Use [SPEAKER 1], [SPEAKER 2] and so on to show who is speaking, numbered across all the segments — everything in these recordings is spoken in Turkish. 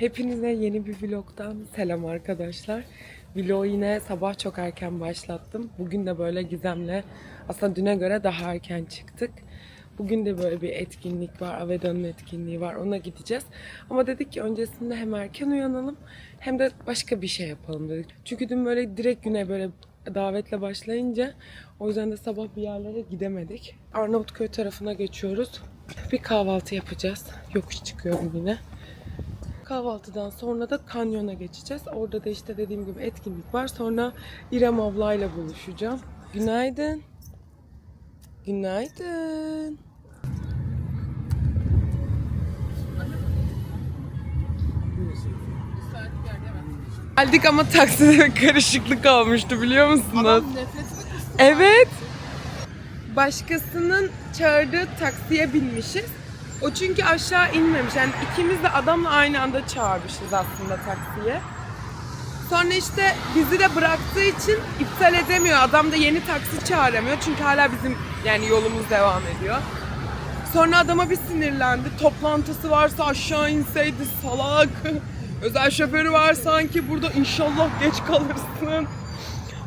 [SPEAKER 1] Hepinize yeni bir vlogdan selam arkadaşlar. Vlogu yine sabah çok erken başlattım. Bugün de böyle Gizem'le aslında düne göre daha erken çıktık. Bugün de böyle bir etkinlik var. Aveda'nın etkinliği var. Ona gideceğiz. Ama dedik ki öncesinde hem erken uyanalım hem de başka bir şey yapalım dedik. Çünkü dün böyle direkt güne böyle davetle başlayınca o yüzden de sabah bir yerlere gidemedik. Arnavutköy tarafına geçiyoruz. Bir kahvaltı yapacağız. Yokuş çıkıyorum yine. Kahvaltıdan sonra da kanyona geçeceğiz. Orada da işte dediğim gibi etkinlik var. Sonra İrem ablayla buluşacağım. Günaydın. Günaydın. Geldik ama takside karışıklık olmuştu biliyor musunuz? Evet. Başkasının çağırdığı taksiye binmişiz. O çünkü aşağı inmemiş. Yani ikimiz de adamla aynı anda çağırmışız aslında taksiye. Sonra işte bizi de bıraktığı için iptal edemiyor. Adam da yeni taksi çağıramıyor. Çünkü hala bizim yani yolumuz devam ediyor. Sonra adama bir sinirlendi. Toplantısı varsa aşağı inseydi salak. Özel şoförü var sanki burada inşallah geç kalırsın.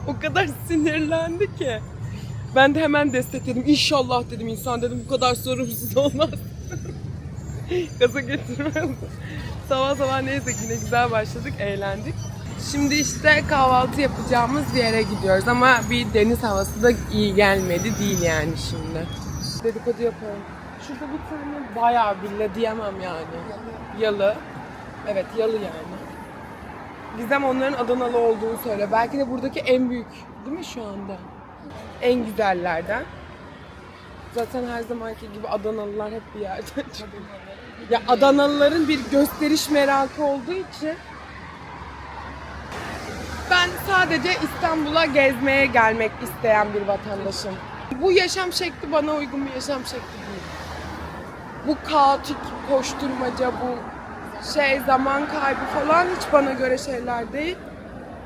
[SPEAKER 1] O kadar sinirlendi ki. Ben de hemen destekledim. İnşallah dedim insan dedim bu kadar sorumsuz olmaz. Gaza getirmez. sabah sabah neyse yine güzel başladık, eğlendik. Şimdi işte kahvaltı yapacağımız yere gidiyoruz ama bir deniz havası da iyi gelmedi değil yani şimdi. Dedikodu yapalım. Şurada bir tane bayağı villa diyemem yani. Yalı. Evet yalı yani. Gizem onların Adanalı olduğunu söyle. Belki de buradaki en büyük değil mi şu anda? En güzellerden. Zaten her zamanki gibi Adanalılar hep bir yerden. Ya Adanalıların bir gösteriş merakı olduğu için ben sadece İstanbul'a gezmeye gelmek isteyen bir vatandaşım. Bu yaşam şekli bana uygun bir yaşam şekli değil. Bu kaotik koşturmaca, bu şey zaman kaybı falan hiç bana göre şeyler değil.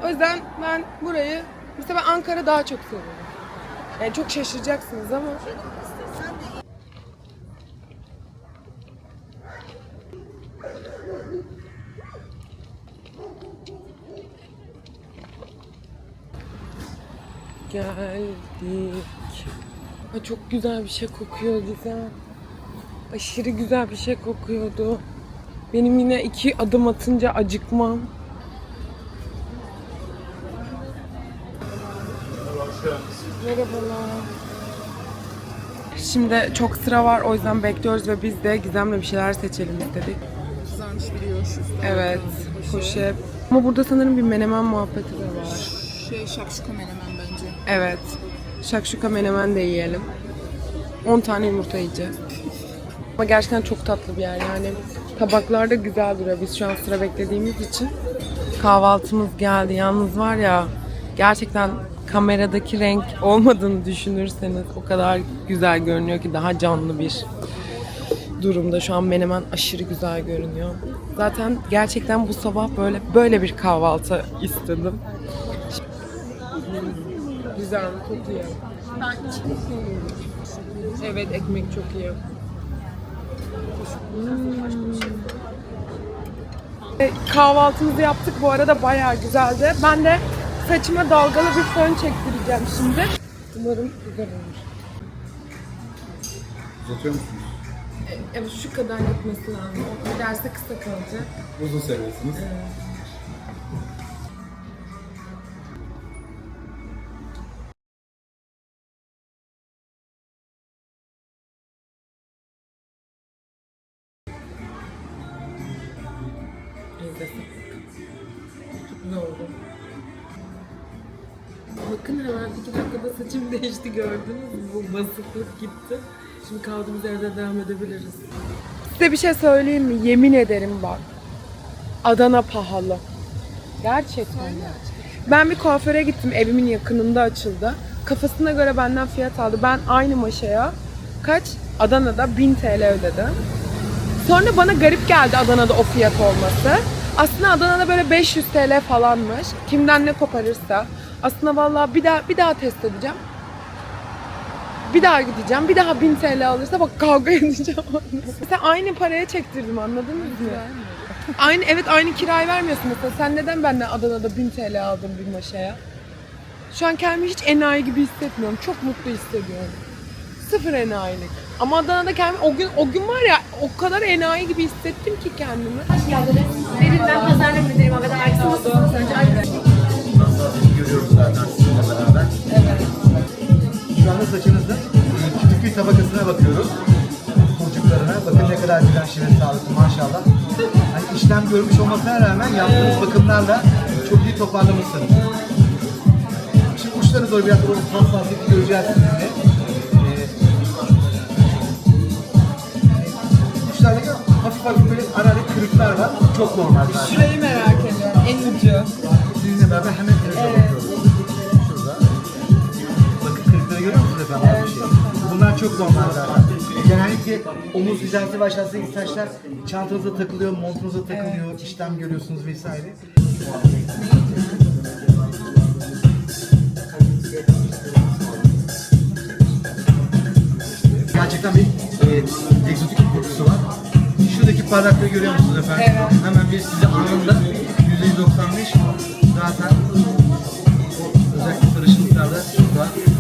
[SPEAKER 1] O yüzden ben burayı, mesela ben Ankara daha çok seviyorum. Yani çok şaşıracaksınız ama. Geldik. Ay çok güzel bir şey kokuyor güzel. Aşırı güzel bir şey kokuyordu. Benim yine iki adım atınca acıkmam. Merhabalar. Şimdi çok sıra var o yüzden bekliyoruz ve biz de Gizem'le bir şeyler seçelim istedik.
[SPEAKER 2] Kızarmış biliyor şu
[SPEAKER 1] Evet, poşet. Ama burada sanırım bir menemen muhabbeti de var.
[SPEAKER 2] Şey şakşuka menemen.
[SPEAKER 1] Evet. Şakşuka menemen de yiyelim. 10 tane yumurta yiyeceğiz. Ama gerçekten çok tatlı bir yer yani. Tabaklar da güzel duruyor. Biz şu an sıra beklediğimiz için. Kahvaltımız geldi. Yalnız var ya gerçekten kameradaki renk olmadığını düşünürseniz o kadar güzel görünüyor ki daha canlı bir durumda. Şu an menemen aşırı güzel görünüyor. Zaten gerçekten bu sabah böyle böyle bir kahvaltı istedim. Güzel, çok iyi. Evet, ekmek çok iyi. E, Kahvaltımızı yaptık. Bu arada bayağı güzeldi. Ben de saçıma dalgalı bir fön çektireceğim şimdi. Umarım güzel olur.
[SPEAKER 3] Uzatıyor musunuz?
[SPEAKER 1] Evet şu kadar gitmesi lazım. O giderse kısa kalacak.
[SPEAKER 3] Uzun seviyorsunuz.
[SPEAKER 1] İzlesin. Bakın hemen iki dakikada saçım değişti gördünüz mü? Bu basıklık gitti. Şimdi kaldığımız yerde devam edebiliriz. Size bir şey söyleyeyim mi? Yemin ederim bak. Adana pahalı. Gerçekten. Ben bir kuaföre gittim. Evimin yakınında açıldı. Kafasına göre benden fiyat aldı. Ben aynı maşaya kaç? Adana'da 1000 TL ödedim. Sonra bana garip geldi Adana'da o fiyat olması. Aslında Adana'da böyle 500 TL falanmış. Kimden ne koparırsa. Aslında vallahi bir daha bir daha test edeceğim. Bir daha gideceğim. Bir daha 1000 TL alırsa bak kavga edeceğim. Mesela aynı paraya çektirdim anladınız mı? aynı evet aynı kirayı vermiyorsun mesela. Sen neden benden Adana'da 1000 TL aldın bir maşaya? Şu an kendimi hiç enayi gibi hissetmiyorum. Çok mutlu hissediyorum. Sıfır enayilik. Ama Adana'da kendimi o gün o gün var ya o kadar enayi gibi hissettim ki kendimi.
[SPEAKER 3] Hoş geldiniz. Benim ben pazarlama müdürüyüm o kadar. Önce? Ayksı.
[SPEAKER 4] Görüyoruz zaten sizinle beraber. Evet. Şu anda saçınızın küçük bir tabakasına bakıyoruz. Çocuklarına. Bakın ne kadar dirençli ve sağlıklı maşallah. Hani işlem görmüş olmasına rağmen yaptığınız bakımlarla çok iyi toparlamışsınız. Şimdi uçlarına doğru biraz o hassasiyeti göreceğiz sizinle. Ee, uçlardaki hafif hafif böyle arada kırıklar var. Çok normal zaten.
[SPEAKER 1] Şurayı merak ediyorum. En ucu.
[SPEAKER 4] Sizinle beraber hemen evet. Efendim? Evet. Şey. Bunlar çok normal zaten. Genellikle omuz ve aşağısındaki saçlar çantanıza takılıyor, montunuza takılıyor, işlem görüyorsunuz vesaire. Gerçekten bir e, egzotik bir kokusu var. Şuradaki parlaklığı görüyor musunuz efendim? Hemen bir size anında %195 zaten o özellikle sarışınlıklarda şurada işte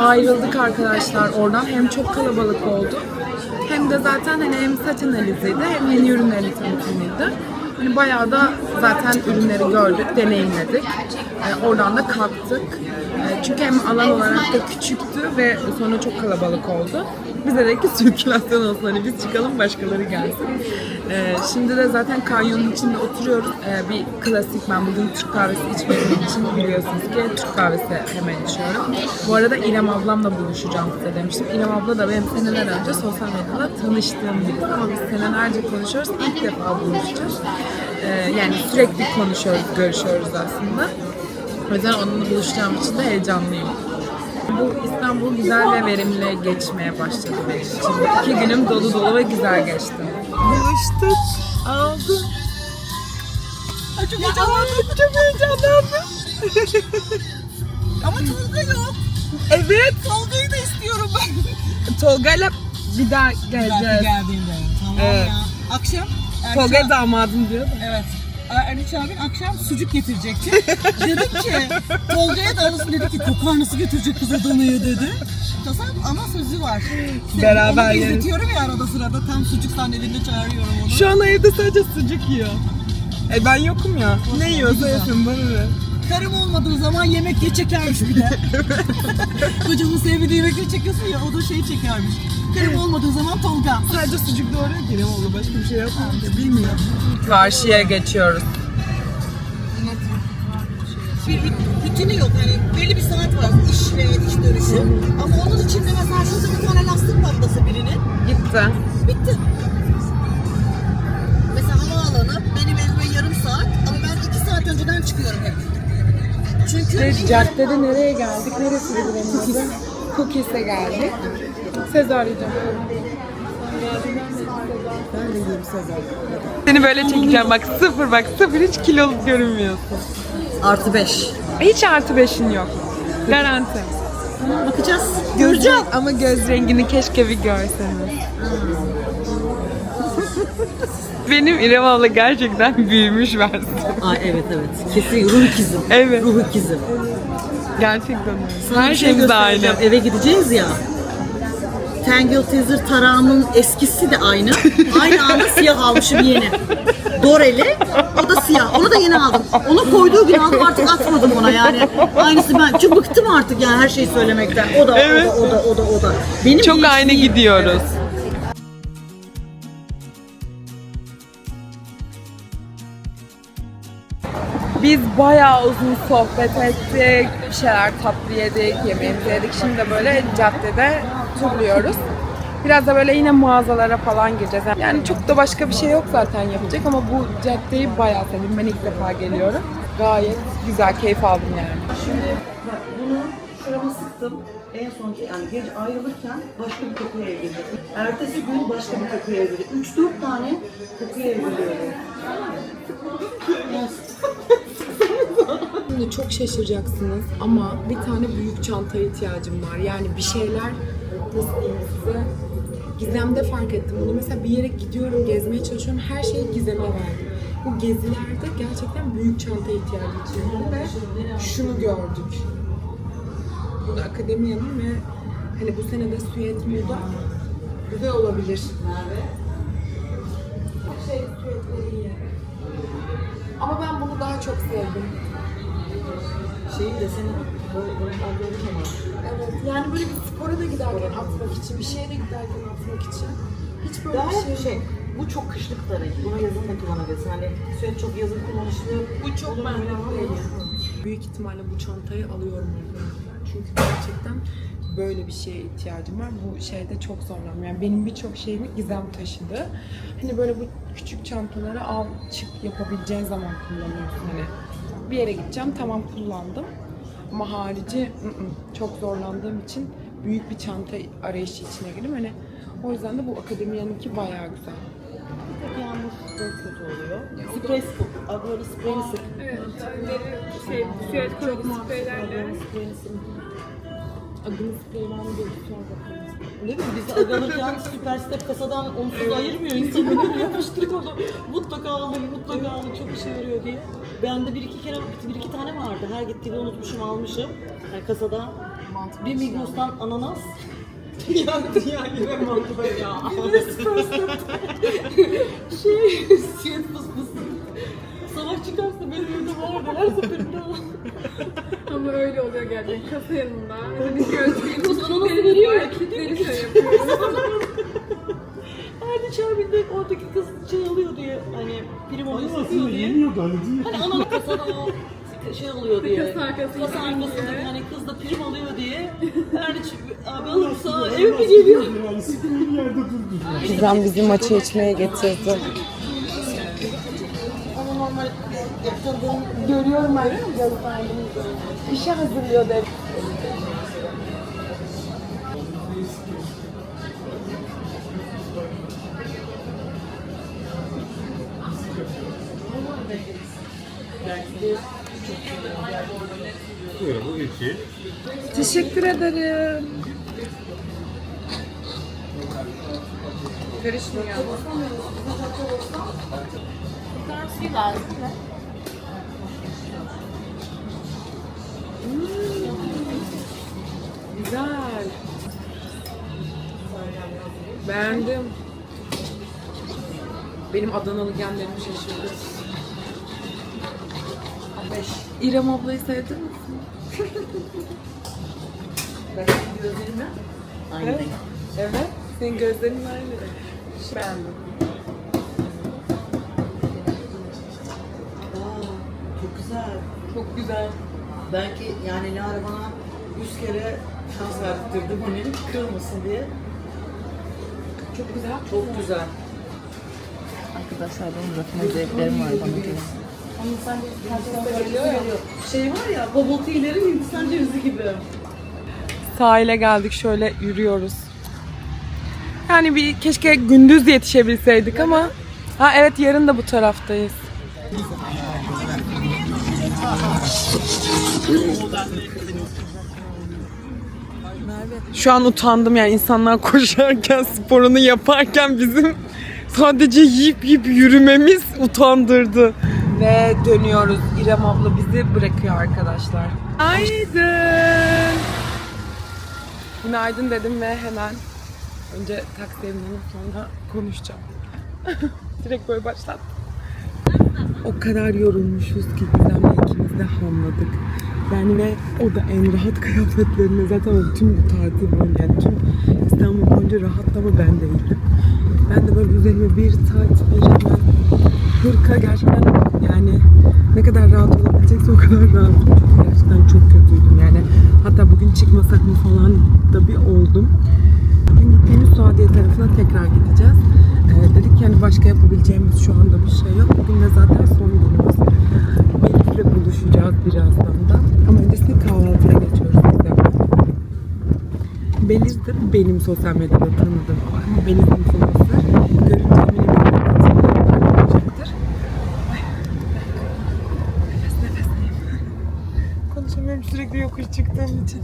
[SPEAKER 1] ayrıldık arkadaşlar oradan. Hem çok kalabalık oldu. Hem de zaten hani hem saç analiziydi hem yeni ürünlerin tanıtımıydı. Hani bayağı da zaten ürünleri gördük, deneyimledik. Ee, oradan da kalktık. Ee, çünkü hem alan olarak da küçüktü ve sonra çok kalabalık oldu. Biz de ki sirkülasyon olsun hani biz çıkalım başkaları gelsin. Ee, şimdi de zaten kanyonun içinde oturuyoruz. Ee, bir klasik ben bugün Türk kahvesi içmediğim için biliyorsunuz ki Türk kahvesi hemen içiyorum. Bu arada İrem ablamla buluşacağım size demiştim. İrem abla da benim seneler önce sosyal medyada tanıştığım birisi ama biz senelerce konuşuyoruz. İlk defa buluşacağız. Ee, yani sürekli konuşuyoruz, görüşüyoruz aslında. O yüzden onunla buluşacağım için de heyecanlıyım. Bu İstanbul güzel ve verimli geçmeye başladı benim için. İki günüm dolu dolu ve güzel geçti. Buluştuk, aldım. Ay çok heyecanlandım, çok heyecanlandım.
[SPEAKER 2] Ama Tolga yok.
[SPEAKER 1] Evet,
[SPEAKER 2] Tolga'yı da istiyorum ben.
[SPEAKER 1] Tolga'yla bir daha geleceğiz.
[SPEAKER 2] geldiğinde. Tamam
[SPEAKER 1] Evet.
[SPEAKER 2] ya. Akşam
[SPEAKER 1] Tolga'ya damadım diyor da.
[SPEAKER 2] Evet. Erdiç abin akşam sucuk getirecekti. dedim ki Tolga'ya da arasın dedi ki kokar nasıl götürecek kız Adana'ya dedi. Tasam ama sözü var. Sen-
[SPEAKER 1] Beraber
[SPEAKER 2] onu
[SPEAKER 1] yeriz.
[SPEAKER 2] izletiyorum ya arada sırada tam sucuk sahnelerinde çağırıyorum onu.
[SPEAKER 1] Şu an evde sadece sucuk yiyor. E ben yokum ya. Ne yiyorsa yesin bana ne.
[SPEAKER 2] Karım olmadığı zaman yemek ye çekermiş bir de. Kocamın sevdiği yemekleri çekiyorsun ya o da şey çekermiş. Karım olmadığı zaman Tolga.
[SPEAKER 1] Sadece sucuk doğruyor ne oldu başka bir şey ki bilmiyorum. Karşıya geçiyoruz.
[SPEAKER 2] bir rutini yok. Hani belli bir saat var iş ve iş dönüşü. Ama onun içinde mesela şurada bir tane lastik patlasa birinin
[SPEAKER 1] Gitti.
[SPEAKER 2] bitti. Mesela havaalanı benim evime yarım saat ama ben iki saat önceden çıkıyorum hep. Çünkü
[SPEAKER 1] Ve caddede nereye geldik? Neresi buranın adı? Cookies'e geldik. Sezar arayacağım.
[SPEAKER 2] ben de yiyorum Sezer.
[SPEAKER 1] Seni böyle çekeceğim bak sıfır bak sıfır hiç kiloluk görünmüyorsun.
[SPEAKER 2] Artı beş.
[SPEAKER 1] Hiç artı beşin yok. Garanti.
[SPEAKER 2] Bakacağız.
[SPEAKER 1] Göz ama göz rengini keşke bir görseniz. Benim İrem abla gerçekten büyümüş versiyon.
[SPEAKER 2] Aa, evet evet. Kesin ruh ikizim.
[SPEAKER 1] Evet.
[SPEAKER 2] Ruh ikizim.
[SPEAKER 1] Gerçekten öyle.
[SPEAKER 2] Sana
[SPEAKER 1] Her
[SPEAKER 2] şey
[SPEAKER 1] şeyimiz de aynı.
[SPEAKER 2] Eve gideceğiz ya. Tangle Teaser tarağımın eskisi de aynı. Aynı anda siyah almışım yeni. Doreli. O da siyah. Onu da yeni aldım. Onu koyduğu gün aldım artık atmadım ona yani. Aynısı ben. Çünkü bıktım artık yani her şeyi söylemekten. O da,
[SPEAKER 1] Evet.
[SPEAKER 2] o da, o da, o da, o da. Benim
[SPEAKER 1] Çok aynı gidiyoruz. Biz bayağı uzun sohbet ettik, bir şeyler tatlı yedik, yemeğimizi yedik. Şimdi de böyle caddede turluyoruz. Biraz da böyle yine mağazalara falan gireceğiz. Yani çok da başka bir şey yok zaten yapacak ama bu caddeyi bayağı sevdim. Ben ilk defa geliyorum. Gayet güzel, keyif aldım yani.
[SPEAKER 2] Bunu şurama sıktım. En son yani gece ayrılırken başka bir kokuya evrildi. Ertesi gün başka bir kokuya evrildi. 3-4 tane kokuya evriliyorum.
[SPEAKER 1] Şimdi çok şaşıracaksınız ama bir tane büyük çantaya ihtiyacım var. Yani bir şeyler nasıl diyeyim size Gizem'de fark ettim bunu. Mesela bir yere gidiyorum, gezmeye çalışıyorum. Her şeyi Gizem'e verdim. Bu gezilerde gerçekten büyük çantaya ihtiyacım var ve şunu gördük. Bu da akademiyanın ve hani bu sene de Süet Moda güzel olabilir. Çok şey Süetleri iyi. Ama ben bunu daha çok sevdim.
[SPEAKER 2] Şeyin deseni böyle.
[SPEAKER 1] Evet, yani böyle bir spora da giderken atmak için, bir şeye de giderken atmak için. Hiç böyle
[SPEAKER 2] Daha
[SPEAKER 1] bir şey
[SPEAKER 2] şey, bu çok kışlık renk. Bunu yazın da kullanabilirsin. Hani sürekli çok yazın kullanışlı.
[SPEAKER 1] Bu çok benlik Büyük ihtimalle bu çantayı alıyorum. Çünkü gerçekten böyle bir şeye ihtiyacım var. Bu şeyde çok zorlanıyorum. Yani benim birçok şeyimi Gizem taşıdı. Hani böyle bu küçük çantaları al çık yapabileceğin zaman kullanıyorsun. Hani bir yere gideceğim tamam kullandım. Ama harici ı ı, çok zorlandığım için büyük bir çanta arayışı içine girdim. Hani o yüzden de bu akademiyanınki bayağı güzel.
[SPEAKER 2] Yağmur çok kötü oluyor. Sprey sık. Spreyini sık.
[SPEAKER 3] Evet. Şey, süet koydu spreylerle.
[SPEAKER 1] Adını sprey var mı diye bir sor bakalım.
[SPEAKER 2] Öyle mi? Bizi alırken süper step kasadan onsuz ayırmıyor insan öyle mi yapıştırıyor onu. Mutlaka alın, mutlaka alın çok işe yarıyor diye. Bende bir iki kere, bir iki tane vardı. Her gittiğimde unutmuşum almışım. Yani kasada bir Migros'tan ananas. ya ya yine mantıda ya. şey, siyet fıs fıs. Savaş çıkarsa benim evde vardı. Her seferinde.
[SPEAKER 3] Ama öyle oluyor gerçekten. Kasa yanında. Hani gözlüğün
[SPEAKER 2] Kız ananası veriyor ya.
[SPEAKER 3] Kitleri şey yapıyoruz.
[SPEAKER 2] Her çağırında oradaki kız şey alıyor diye hani prim oluyor satıyor diye. Hani ana kasada o şey oluyor diye.
[SPEAKER 3] Kasa arkası
[SPEAKER 2] Kasa arkasında
[SPEAKER 3] diye.
[SPEAKER 2] hani kız da prim alıyor diye. Her abi alırsa ev mi geliyor?
[SPEAKER 1] Gizem bizi maça içmeye getirdi.
[SPEAKER 2] Yaptırdığım
[SPEAKER 1] Görüyorum ben gösterdim. İşe hazırlıyordu hep.
[SPEAKER 5] Buyurun bu iki.
[SPEAKER 1] Teşekkür ederim. Karışmıyor. Güzel. Beğendim. Benim Adanalı genlerim şaşırdı. İrem ablayı sevdin mi?
[SPEAKER 2] gözlerime aynı
[SPEAKER 1] Evet.
[SPEAKER 2] renk.
[SPEAKER 1] Evet. Senin gözlerin aynı. Beğendim.
[SPEAKER 2] Aa, çok güzel.
[SPEAKER 1] Çok güzel.
[SPEAKER 2] Belki yani Lara bana yüz kere şans verdirdi hani kırılmasın diye.
[SPEAKER 1] Çok güzel.
[SPEAKER 2] Çok güzel.
[SPEAKER 6] Arkadaşlar benim rafine zevklerim var bana göre.
[SPEAKER 2] Şey var ya, bubble tea'lerin Hindistan cevizi gibi.
[SPEAKER 1] Sahile geldik şöyle yürüyoruz. Yani bir keşke gündüz yetişebilseydik ama ha evet yarın da bu taraftayız. Şu an utandım yani insanlar koşarken, sporunu yaparken bizim sadece yiyip yiyip yürümemiz utandırdı. Ve dönüyoruz. İrem abla bizi bırakıyor arkadaşlar. Günaydın. Günaydın dedim ve hemen önce taksiye binip sonra konuşacağım. Direkt böyle başlattım. O kadar yorulmuşuz ki Gizem'le ikimiz de hamladık. Yani ve o da en rahat kıyafetlerine zaten o tüm bu tatil boyunca yani tüm İstanbul boyunca rahattı ama ben değildim. Ben de böyle üzerime bir tayt, bir hemen hırka gerçekten yani ne kadar rahat olabilecekse o kadar rahat. Gerçekten çok kötüydüm yani. Hatta bugün çıkmasak mı falan da bir oldum. Bugün gittiğimiz Suadiye tarafına tekrar gideceğiz. Ee, dedik ki hani başka yapabileceğimiz şu anda bir şey yok. Bugün de zaten son günümüz. Melis'le buluşacağız birazdan da. Ama öncesinde kahvaltıya geçiyoruz. Beliz'dir benim sosyal medyada tanıdığım Beliz'in influencer. İçin.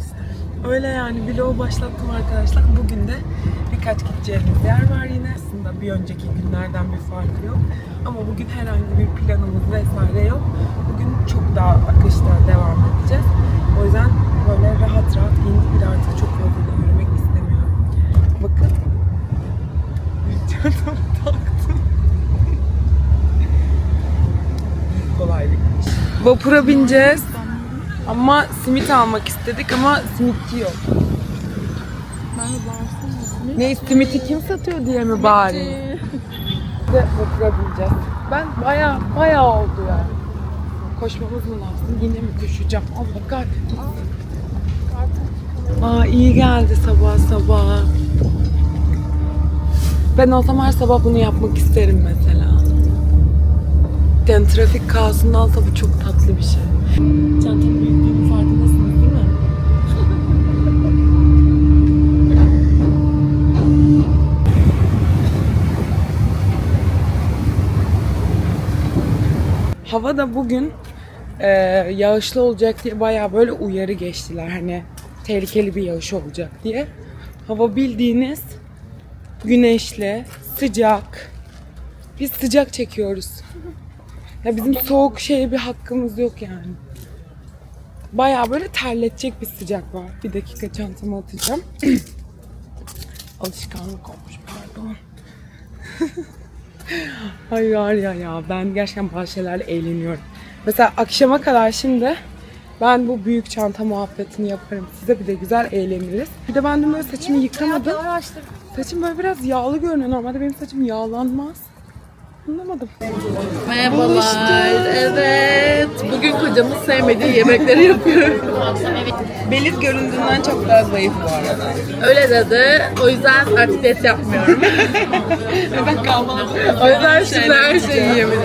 [SPEAKER 1] Öyle yani vlogu başlattım arkadaşlar. Bugün de birkaç gideceğimiz yer var yine. Aslında bir önceki günlerden bir farkı yok. Ama bugün herhangi bir planımız vesaire yok. Bugün çok daha akışta devam edeceğiz. O yüzden böyle rahat rahat giyindik. Bir artık çok fazla da yürümek istemiyorum. Bakın. Çantamı taktım. Kolaylıkmış. Vapura bineceğiz. Ama simit almak istedik ama simitçi yok. Ne simiti kim satıyor diye mi bari? Ve vapura bineceğiz. Ben baya baya oldu ya. Koşmamız mı lazım? Yine mi koşacağım? Allah kahretsin. Aa iyi geldi sabah sabah. Ben olsam her sabah bunu yapmak isterim mesela. Yani trafik kaosundan bu çok tatlı bir şey. Çantanın büyüklüğünün farkındasınız değil mi? Hava da bugün e, yağışlı olacak diye bayağı böyle uyarı geçtiler. Hani tehlikeli bir yağış olacak diye. Hava bildiğiniz güneşli, sıcak. Biz sıcak çekiyoruz. Ya bizim soğuk şeye bir hakkımız yok yani. Bayağı böyle terletecek bir sıcak var. Bir dakika çantama atacağım. Alışkanlık olmuş pardon. Ay var ya ya ben gerçekten bazı şeylerle eğleniyorum. Mesela akşama kadar şimdi ben bu büyük çanta muhabbetini yaparım. Size bir de güzel eğleniriz. Bir de ben dün böyle saçımı yıkamadım. Saçım böyle biraz yağlı görünüyor. Normalde benim saçım yağlanmaz. Anlamadım.
[SPEAKER 6] Merhabalar. Evet. Bugün kocamın sevmediği yemekleri yapıyorum.
[SPEAKER 1] Beliz göründüğünden çok daha zayıf bu arada.
[SPEAKER 6] Öyle dedi. O yüzden artık diyet yapmıyorum.
[SPEAKER 1] Ben kahvaltı
[SPEAKER 6] o yüzden şimdi her şeyi yiyebilirim.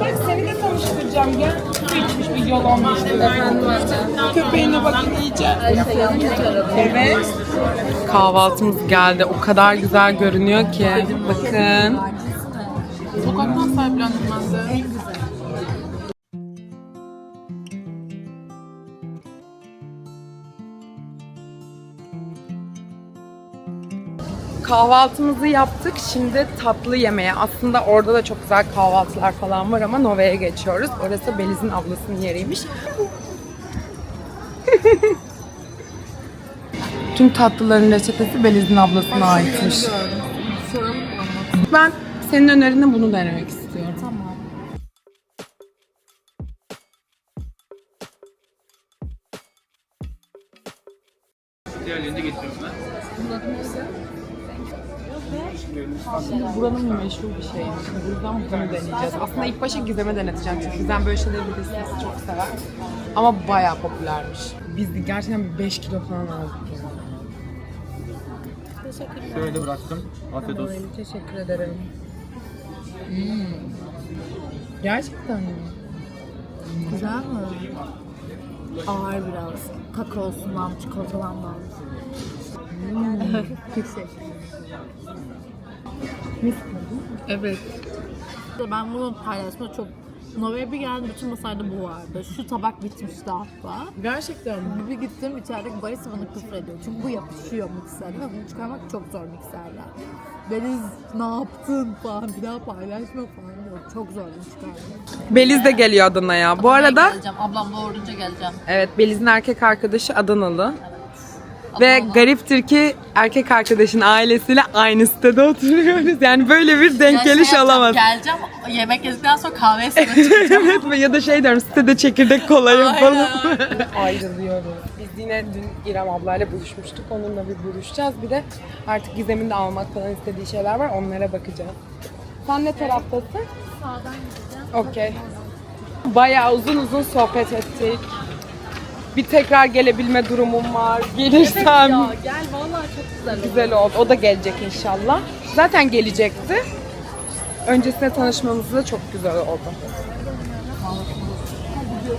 [SPEAKER 1] Bak seni de tanıştıracağım gel. Su içmiş bir yol olmuş. Köpeğine bakın iyice. Evet. Kahvaltımız geldi. O kadar güzel görünüyor ki. Bakın.
[SPEAKER 6] Sokaktan sahiplendim ben de.
[SPEAKER 1] Kahvaltımızı yaptık. Şimdi tatlı yemeğe. Aslında orada da çok güzel kahvaltılar falan var ama Nova'ya geçiyoruz. Orası Beliz'in ablasının yeriymiş. Tüm tatlıların reçetesi Beliz'in ablasına aitmiş. Ben senin önerine bunu denemek istiyorum. Tamam. Şimdi buranın meşhur bir şeymiş. Buradan bunu deneyeceğiz. Aslında ilk başta Gizem'e deneteceğim çünkü Gizem böyle şeyleri bilirsiniz çok sever. Ama bayağı popülermiş. Biz de gerçekten bir 5 kilo falan aldık.
[SPEAKER 4] Şöyle bıraktım. Afiyet olsun.
[SPEAKER 1] Teşekkür ederim. Hmm. Gerçekten mi?
[SPEAKER 5] Güzel mi? Ağır biraz. Kakaosundan, çikolatalandan.
[SPEAKER 6] Evet.
[SPEAKER 5] Ben bunu paylaşma çok... Nova'ya bir geldim bütün masada bu vardı. Şu tabak bitmişti hatta.
[SPEAKER 6] Gerçekten mi?
[SPEAKER 5] Bir gittim içerideki barista bana küfür ediyor. Çünkü bu yapışıyor mikserle ve bunu çıkarmak çok zor mikserle. Beliz ne yaptın falan bir daha paylaşma falan diyor. Çok zor bunu çıkarmak.
[SPEAKER 1] Beliz de geliyor Adana'ya. Bu arada
[SPEAKER 5] Geleceğim. Ablam doğurunca geleceğim.
[SPEAKER 1] evet Beliz'in erkek arkadaşı Adanalı. Ve gariptir ki erkek arkadaşın ailesiyle aynı sitede oturuyoruz. Yani böyle bir denk geliş olamaz.
[SPEAKER 5] Geleceğim. Yemek yedikten sonra kahve ısınacağım.
[SPEAKER 1] evet ya da şey diyorum sitede çekirdek kola yapalım. Ayrılıyoruz. Biz yine dün İrem ablayla buluşmuştuk. Onunla bir buluşacağız. Bir de artık Gizem'in de almak falan istediği şeyler var. Onlara bakacağız. Sen ne taraftasın?
[SPEAKER 5] Sağdan gideceğim.
[SPEAKER 1] Okey. Bayağı uzun uzun sohbet ettik. Bir tekrar gelebilme durumum var. Gelirsem
[SPEAKER 5] Gel vallahi çok güzel oldu.
[SPEAKER 1] güzel oldu. O da gelecek inşallah. Zaten gelecekti. Öncesinde tanışmamız da çok güzel oldu.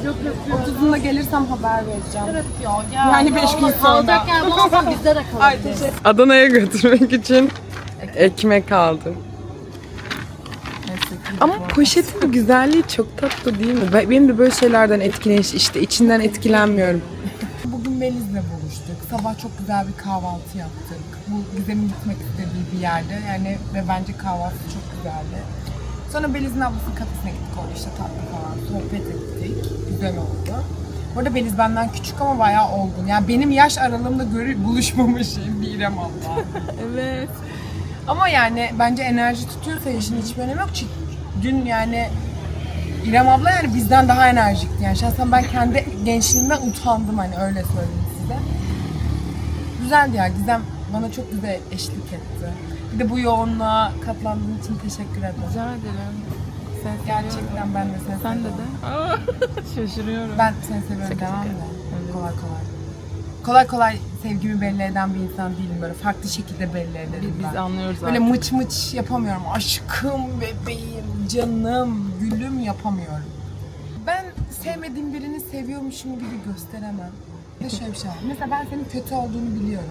[SPEAKER 3] Yok yok.
[SPEAKER 1] 30'unda gelirsem haber vereceğim.
[SPEAKER 5] Evet ya gel.
[SPEAKER 1] Yani beş gün sonra.
[SPEAKER 5] Kalacak yer bulursan bizde de kalabiliriz.
[SPEAKER 1] Adana'ya götürmek için ekmek aldım. Ama poşetin güzelliği çok tatlı değil mi? Ben- Benim de böyle şeylerden etkileniş işte içinden etkilenmiyorum. Bugün Meliz'le buluştuk. Sabah çok güzel bir kahvaltı yaptık. Bu Gizem'in gitmek istediği bir yerde. Yani ve bence kahvaltı çok güzeldi. Sonra Beliz'in ablasının kafesine gittik orada işte tatlı falan sohbet ettik. Güzel oldu. Bu arada Beliz benden küçük ama bayağı olgun. Yani benim yaş aralığımda görü buluşmamışım bir İrem abla. evet. Ama yani bence enerji tutuyorsa yaşın hiçbir önemi yok. Dün yani İrem abla yani bizden daha enerjikti. Yani şahsen ben kendi gençliğimden utandım hani öyle söyleyeyim size. Güzeldi ya Gizem bana çok güzel eşlik etti. Bir de bu yoğunluğa katlandığın için teşekkür ederim.
[SPEAKER 6] Rica ederim. Sen
[SPEAKER 1] Gerçekten ben de seni
[SPEAKER 6] Sen de
[SPEAKER 1] seviyorum.
[SPEAKER 6] de. Şaşırıyorum.
[SPEAKER 1] Ben seni seviyorum devam da. Kolay kolay. Kolay kolay sevgimi belli eden bir insan değilim böyle farklı şekilde belli ederim
[SPEAKER 6] biz,
[SPEAKER 1] ben.
[SPEAKER 6] biz anlıyoruz
[SPEAKER 1] Böyle
[SPEAKER 6] artık.
[SPEAKER 1] mıç mıç yapamıyorum. Aşkım, bebeğim, canım, gülüm yapamıyorum. Ben sevmediğim birini seviyormuşum gibi gösteremem. Ve şöyle bir şey var. Mesela ben senin kötü olduğunu biliyorum.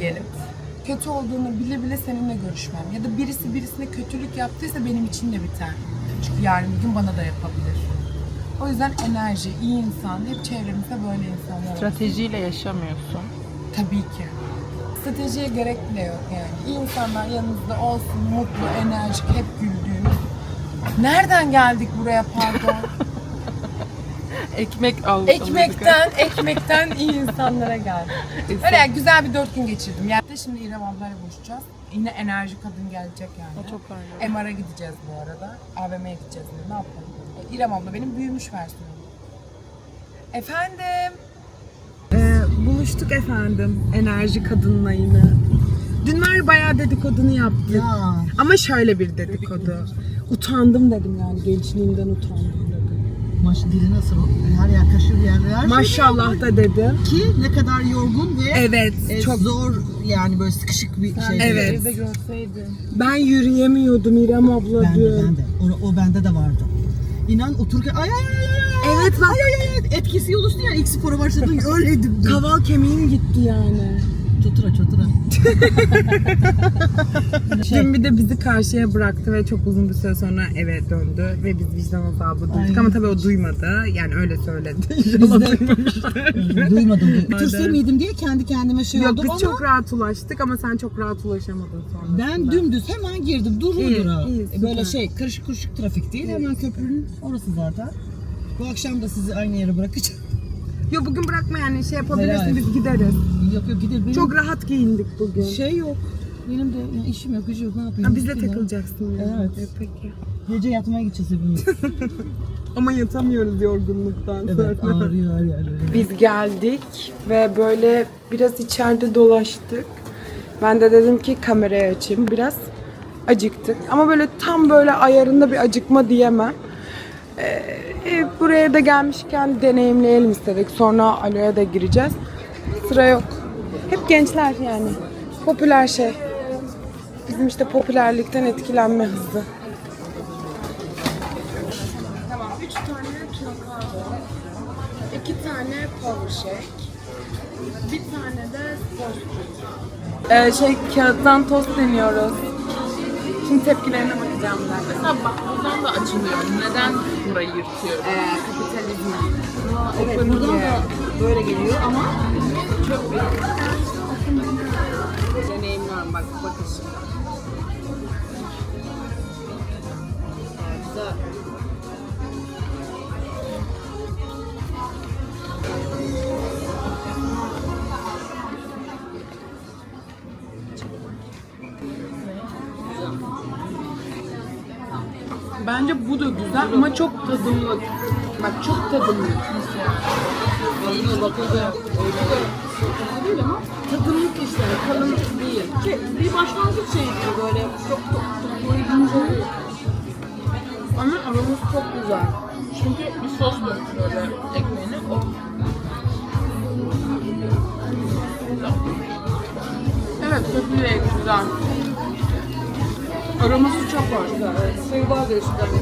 [SPEAKER 1] Diyelim. Kötü olduğunu bile bile seninle görüşmem. Ya da birisi birisine kötülük yaptıysa benim için de biter. Çünkü yarın bir gün bana da yapabilir. O yüzden enerji, iyi insan, hep çevremizde böyle insanlar.
[SPEAKER 6] Stratejiyle yaşamıyorsun.
[SPEAKER 1] Tabii ki. Stratejiye gerek bile yok yani. İyi insanlar yanınızda olsun, mutlu, enerjik, hep güldüğünüz. Nereden geldik buraya pardon?
[SPEAKER 6] Ekmek al.
[SPEAKER 1] ekmekten, ekmekten iyi insanlara geldik. Öyle yani güzel bir dört gün geçirdim. Yani şimdi İrem ablayla buluşacağız. Yine enerji kadın gelecek yani.
[SPEAKER 6] Çok önemli.
[SPEAKER 1] MR'a gideceğiz bu arada. AVM'ye gideceğiz. Ne yapalım? İrem abla benim büyümüş versiyonum. Efendim? Ee, buluştuk efendim. Enerji kadınla yine. Dün var ya bayağı dedikodunu yaptık.
[SPEAKER 2] Ya.
[SPEAKER 1] Ama şöyle bir dedikodu. Utandım dedim yani gençliğimden utandım dedim.
[SPEAKER 2] Maş dili nasıl? Her yer kaşır yer her şey.
[SPEAKER 1] Maşallah da dedim.
[SPEAKER 2] Ki ne kadar yorgun ve
[SPEAKER 1] Evet,
[SPEAKER 2] e,
[SPEAKER 1] çok
[SPEAKER 2] zor yani böyle sıkışık bir şey.
[SPEAKER 1] Evet.
[SPEAKER 6] Evde görseydin.
[SPEAKER 1] ben yürüyemiyordum İrem abla
[SPEAKER 2] Ben de, ben de. O, o bende de vardı. İnan otururken ay ay ay ay.
[SPEAKER 1] Evet bak
[SPEAKER 2] Ay ay ay. Etkisi yoluştu ya ilk spora başladım öyleydim.
[SPEAKER 1] kaval kemiğim gitti yani.
[SPEAKER 2] Çotura çotura.
[SPEAKER 1] Dün bir de bizi karşıya bıraktı ve çok uzun bir süre sonra eve döndü ve biz vicdan azabı duyduk
[SPEAKER 2] Aynen.
[SPEAKER 1] ama tabii o duymadı. Yani öyle söyledi.
[SPEAKER 2] Biz de duymadım. Bitirse miydim diye kendi kendime şey
[SPEAKER 1] Yok
[SPEAKER 2] oldum
[SPEAKER 1] biz
[SPEAKER 2] ama
[SPEAKER 1] çok rahat ulaştık ama sen çok rahat ulaşamadın sonra.
[SPEAKER 2] ben dümdüz hemen girdim durma
[SPEAKER 1] İyi,
[SPEAKER 2] dura.
[SPEAKER 1] iyi,
[SPEAKER 2] E, Böyle şey karışık kuruşuk trafik değil hemen köprünün orası zaten. Bu akşam da sizi aynı yere bırakacağım.
[SPEAKER 1] Yok bugün bırakma yani şey yapabilirsin
[SPEAKER 2] hayır.
[SPEAKER 1] biz gideriz.
[SPEAKER 2] Yok yok gidelim. Benim
[SPEAKER 1] Çok rahat giyindik bugün.
[SPEAKER 2] şey yok. Benim de ya işim yok, gücüm yok. Ne yapayım?
[SPEAKER 1] Ha, bizle
[SPEAKER 2] ya.
[SPEAKER 1] takılacaksın yani.
[SPEAKER 2] Evet.
[SPEAKER 1] E, peki.
[SPEAKER 2] Gece yatmaya gideceğiz hepimiz.
[SPEAKER 1] Ama yatamıyoruz yorgunluktan
[SPEAKER 2] evet
[SPEAKER 1] sonra.
[SPEAKER 2] ağrıyor her yer. öyle.
[SPEAKER 1] Biz geldik ve böyle biraz içeride dolaştık. Ben de dedim ki kamerayı açayım. Biraz acıktık. Ama böyle tam böyle ayarında bir acıkma diyemem. Ee, e, buraya da gelmişken deneyimleyelim istedik. Sonra Alo'ya da gireceğiz. Sıra yok. Hep gençler yani. Popüler şey. Bizim işte popülerlikten etkilenme hızı. Tamam. Üç tane kahve. İki tane power shake. Bir tane de tost. Ee, şey kağıttan tost deniyoruz. Şimdi tepkilerine bakacağım ben.
[SPEAKER 6] Mesela bak buradan da açılıyor. Neden burayı yırtıyor?
[SPEAKER 1] Ee, kapitalizm.
[SPEAKER 2] Evet buradan da böyle geliyor ama
[SPEAKER 1] Deneyimliyorum bak bakın Bence bu da güzel ama çok tadımlık. Bak çok tadımlık. Tadımlık işte, kalın değil.
[SPEAKER 2] Bir başlangıç şey gibi böyle çok doyurucu oluyor.
[SPEAKER 1] Ama aroması çok güzel.
[SPEAKER 6] Çünkü bir sos döküyor ekmeğine. O
[SPEAKER 1] Evet, değil, güzel. Aroması çok var.
[SPEAKER 2] Sayılar değişik. Yani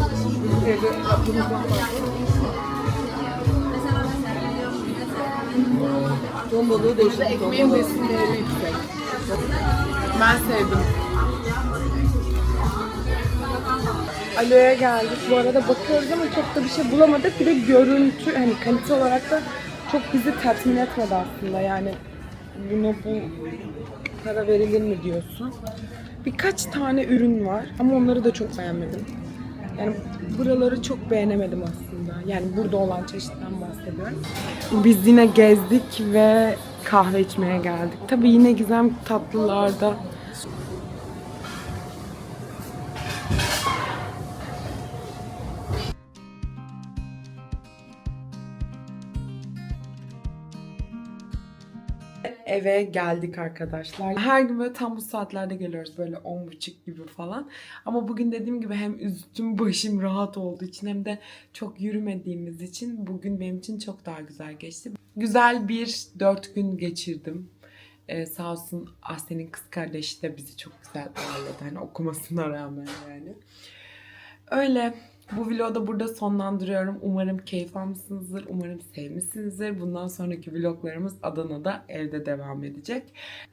[SPEAKER 2] Türkiye'de yaptığımızdan farklı. Ton balığı değişik.
[SPEAKER 3] Ekmeğin besinleri yüksek.
[SPEAKER 1] Ben sevdim. Aloe'ye geldik. Bu arada bakıyoruz ama çok da bir şey bulamadık. Bir de görüntü, hani kalite olarak da çok bizi tatmin etmedi aslında. Yani bunu bu para verilir mi diyorsun. Birkaç tane ürün var ama onları da çok beğenmedim. Yani buraları çok beğenemedim aslında. Yani burada olan çeşitten bahsediyorum. Biz yine gezdik ve kahve içmeye geldik. Tabii yine Gizem tatlılarda eve geldik arkadaşlar. Her gün böyle tam bu saatlerde geliyoruz böyle 10.30 gibi falan. Ama bugün dediğim gibi hem üstüm başım rahat olduğu için hem de çok yürümediğimiz için bugün benim için çok daha güzel geçti. Güzel bir 4 gün geçirdim. Ee, sağ olsun Aslen'in kız kardeşi de bizi çok güzel ağırladı. Hani okumasına rağmen yani. Öyle. Bu vlogu da burada sonlandırıyorum. Umarım keyif almışsınızdır. Umarım sevmişsinizdir. Bundan sonraki vloglarımız Adana'da evde devam edecek.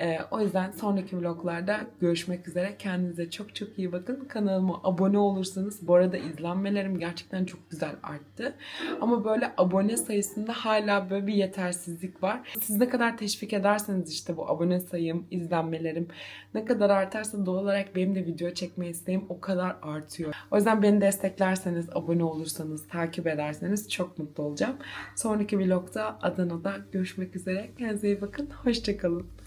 [SPEAKER 1] Ee, o yüzden sonraki vloglarda görüşmek üzere. Kendinize çok çok iyi bakın. Kanalıma abone olursanız bu arada izlenmelerim gerçekten çok güzel arttı. Ama böyle abone sayısında hala böyle bir yetersizlik var. Siz ne kadar teşvik ederseniz işte bu abone sayım, izlenmelerim ne kadar artarsa doğal olarak benim de video çekme isteğim o kadar artıyor. O yüzden beni desteklerseniz, abone olursanız, takip ederseniz çok mutlu olacağım. Sonraki vlogda Adana'da görüşmek üzere. Kendinize iyi bakın. Hoşçakalın.